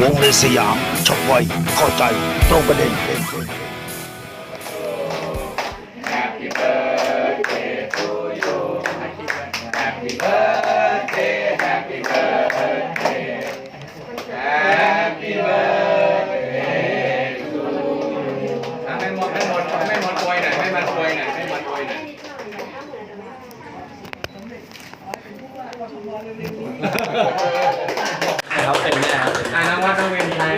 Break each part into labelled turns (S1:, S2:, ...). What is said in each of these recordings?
S1: วงเลสยามชกไวเข้าใจตรงประเด็น
S2: Happy birthday to you Happy birthday Happy birthday Happy birthday to you อะไม่หมดไม่หมดไม่หมดอวยหน่อยไม่มันอวยหน่อยไม่มันอวยหน่อยเป็นแน่ น้องเวนไทย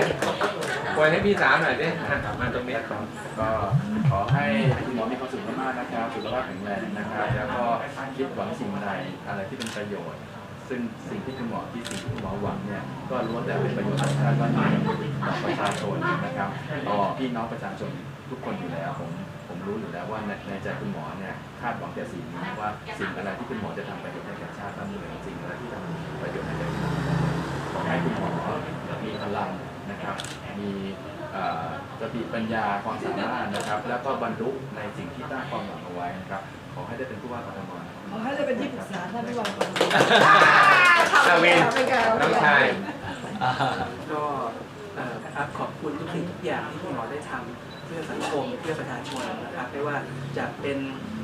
S2: อวยให้พี่สาวหน่อยดิอะมาตรงนี้ครับ
S3: ก็ขอให้คุณหมอมีความสุขมากๆนะครับสุขภาพแข็งแรงนะครับ แล้วก็คิดหวังสิ่งใดอะไรที่เป็นประโยชน์ ซึ่งสิ่งที่คุณหมอที่สิ่งที่คุณหมอหวังเนี่ย ก็ล้วนแต่เป็นประโยชน์ต่อชาติบ้านเมืองต่อประชาชนนะครับ ต่อพี่น้องประชาชนทุกคนอยู่แล้วผมผมรู้อยู่แล้วว่าในในใจคุณหมอเนี่ยคาดหวังแต่สิ่งนี้ว่าสิ่งอะไรที่คุณหมอจะทำประโยชน์ให้แก่ชาติบ้านเมืองสิ่งอะไรที่ทำประโยชน์ให้ มีพลังนะครับ มีเอ่อสติปัญญาความสามารถนะครับ แล้วก็บรรลุในสิ่งที่ตั้งความหวังเอาไว้นะครับ ขอให้ได้เป็นผู้ว่ากทมนะครับ
S4: ขอให้ได้เป็นที่ปรึกษาท่านผู้ว่าการ
S2: นาวินน้องชาย
S5: ก็เอ่อนะครับขอบคุณทุกสิ่งทุกอย่างที่คุณหมอได้ทำเพื่อสังคมเพื่อประชาชนนะครับไม่ว่าจะเป็นเอ่อ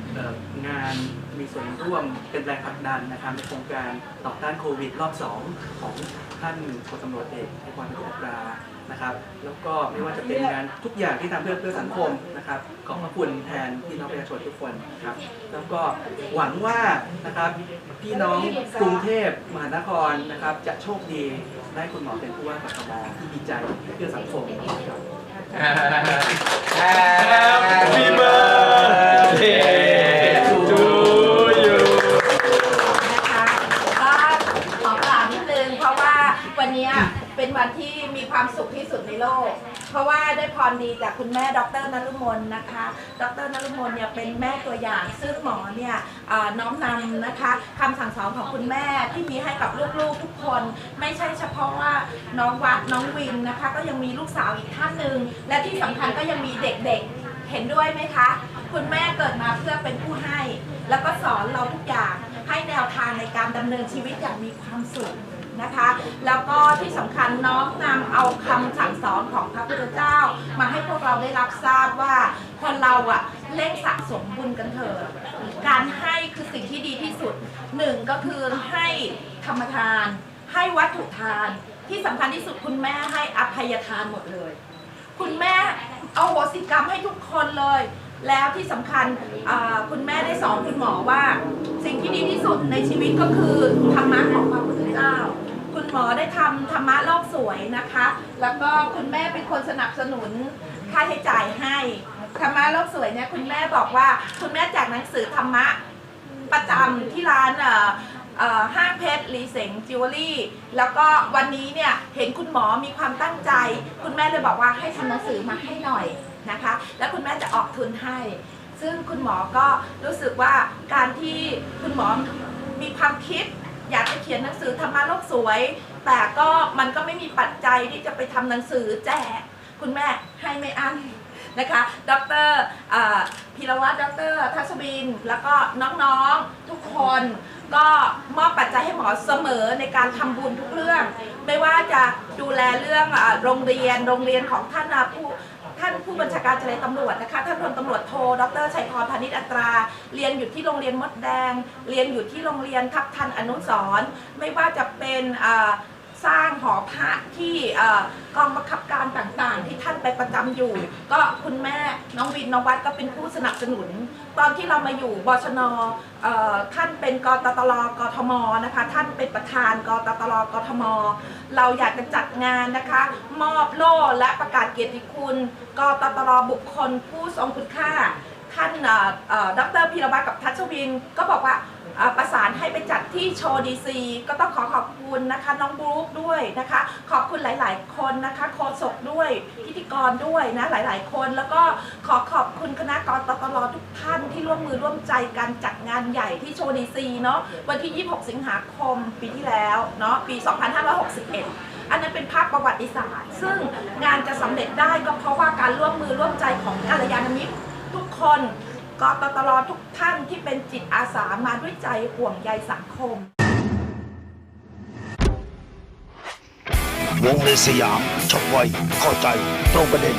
S5: งานมีส่วนร่วมเป็นแรงผลักดันนะครับในโครงการต่อต้านโควิดรอบ2ของท่านพลตำรวจเอกไอพรพิตรา นะครับ แล้วก็ไม่ว่าจะเป็นงานทุกอย่างที่ทำเพื่อเพื่อสังคมนะครับ ขอบพระคุณแทนพี่น้องประชาชนทุกคนนะครับ แล้วก็หวังว่านะครับพี่น้องกรุงเทพมหานครนะครับ จะโชคดีได้คุณหมอเป็นผู้ว่ากทมที่มีใจเพื่อสังคมครับ
S2: Happy birthday
S6: วันที่มีความสุขที่สุดในโลก เพราะว่าได้พรดีจากคุณแม่ดรนรุมนนะคะ ดรนรุมนเนี่ยเป็นแม่ตัวอย่าง ซึ่งหมอเนี่ยน้อมนำนะคะคำสั่งสอนของคุณแม่ที่มีให้กับลูกๆทุกคน ไม่ใช่เฉพาะว่าน้องวัดน้องวินนะคะ ก็ยังมีลูกสาวอีกท่านหนึ่งและที่สำคัญก็ยังมีเด็กๆเห็นด้วยไหมคะ คุณแม่เกิดมาเพื่อเป็นผู้ให้ แล้วก็สอนเราทุกอย่างให้แนวทางในการดำเนินชีวิตอย่างมีความสุข นะคะ แล้วก็ที่สำคัญน้อมนำเอาคำสั่งสอนของพระพุทธเจ้า มาให้พวกเราได้รับทราบว่าคนเราอะเล่งสะสมบุญกันเถอะการให้คือสิ่งที่ดีที่สุดหนึ่งก็คือให้ธรรมทาน ให้วัตถุทานที่สำคัญที่สุดคุณแม่ให้อภัยทานหมดเลย คุณแม่เอาโหสิกรรมให้ทุกคนเลย แล้วที่สำคัญคุณแม่ได้สอนคุณหมอว่า สิ่งที่ดีที่สุดในชีวิตก็คือธรรมะของพระพุทธเจ้าคุณ หมอได้ทำธรรมะโลกสวยนะคะ แล้วก็คุณแม่เป็นคนสนับสนุนค่าใช้จ่ายให้ธรรมะโลกสวยเนี่ยคุณแม่บอกว่าคุณแม่จากหนังสือธรรมะประจำที่ร้านเอ่อเอ่อห้างเพชรรีเสงจิวเวลรี่ แล้วก็วันนี้เนี่ยเห็นคุณหมอมีความตั้งใจ คุณแม่เลยบอกว่าให้ทำหนังสือมาให้หน่อยนะคะ แล้วคุณแม่จะออกทุนให้ ซึ่งคุณหมอก็รู้สึกว่าการที่คุณหมอมีความคิด อยากจะเขียนหนังสือธรรมะโลกสวย แต่ก็มันก็ไม่มีปัจจัยที่จะไปทำหนังสือแจกคุณแม่ให้ไม่อั้นนะคะ ดรพีรวัตรดร ทัศบิน แล้วก็น้องๆ ทุกคนก็มอบปัจจัยให้หมอเสมอในการทำบุญทุกเรื่อง ไม่ว่าจะดูแลเรื่องอโรงเรียน โรงเรียนของท่านอะผู้ ท่านผู้บัญชาการเจรตำรวจนะคะท่านพลตำรวจโทดรชัยพรพานิชอัตรา เรียนอยู่ที่โรงเรียนมดแดง เรียนอยู่ที่โรงเรียนทับทันอนุสร์ไม่ว่าจะเป็นอ่า สร้างหอพระที่กองบังคับการต่างๆ ที่ท่านไปประจำอยู่ ก็คุณแม่น้องวินน้องวัดก็เป็นผู้สนับสนุน ตอนที่เรามาอยู่บชนท่านเป็นกตตลกทมนะคะท่านเป็นประธานกตตลกทม เราอยากจะจัดงานนะคะ มอบโล่และประกาศเกียรติคุณกตตลบุคคลผู้ทรงคุณค่าท่านเอ่อเอ่อดรพีรวัตรกับทัชวินก็บอกว่า ประสานให้ไปจัดที่โชว์ดีซีก็ต้องขอขอบคุณนะคะน้องบรู๊คด้วยนะคะ ขอบคุณหลาย ๆ คนนะคะโฆษกด้วยพิธีกรด้วยนะหลาย ๆ คนแล้วก็ขอขอบคุณคณะกรตตลทุกท่านที่ร่วมมือร่วมใจกันจัดงานใหญ่ที่โชว์ดีซีเนาะวันที่ 26 สิงหาคมปีที่แล้วเนาะปี 2561อันนั้นเป็นภาพประวัติศาสตร์ ซึ่งงานจะสำเร็จได้ก็เพราะว่าการร่วมมือร่วมใจของกัลยาณมิตรทุกคนกตตลทุก ท่านที่เป็นจิตอาสามาด้วยใจห่วงใยสังคม
S1: วงในสยามช็อปไวเข้าใจตรงประเด็น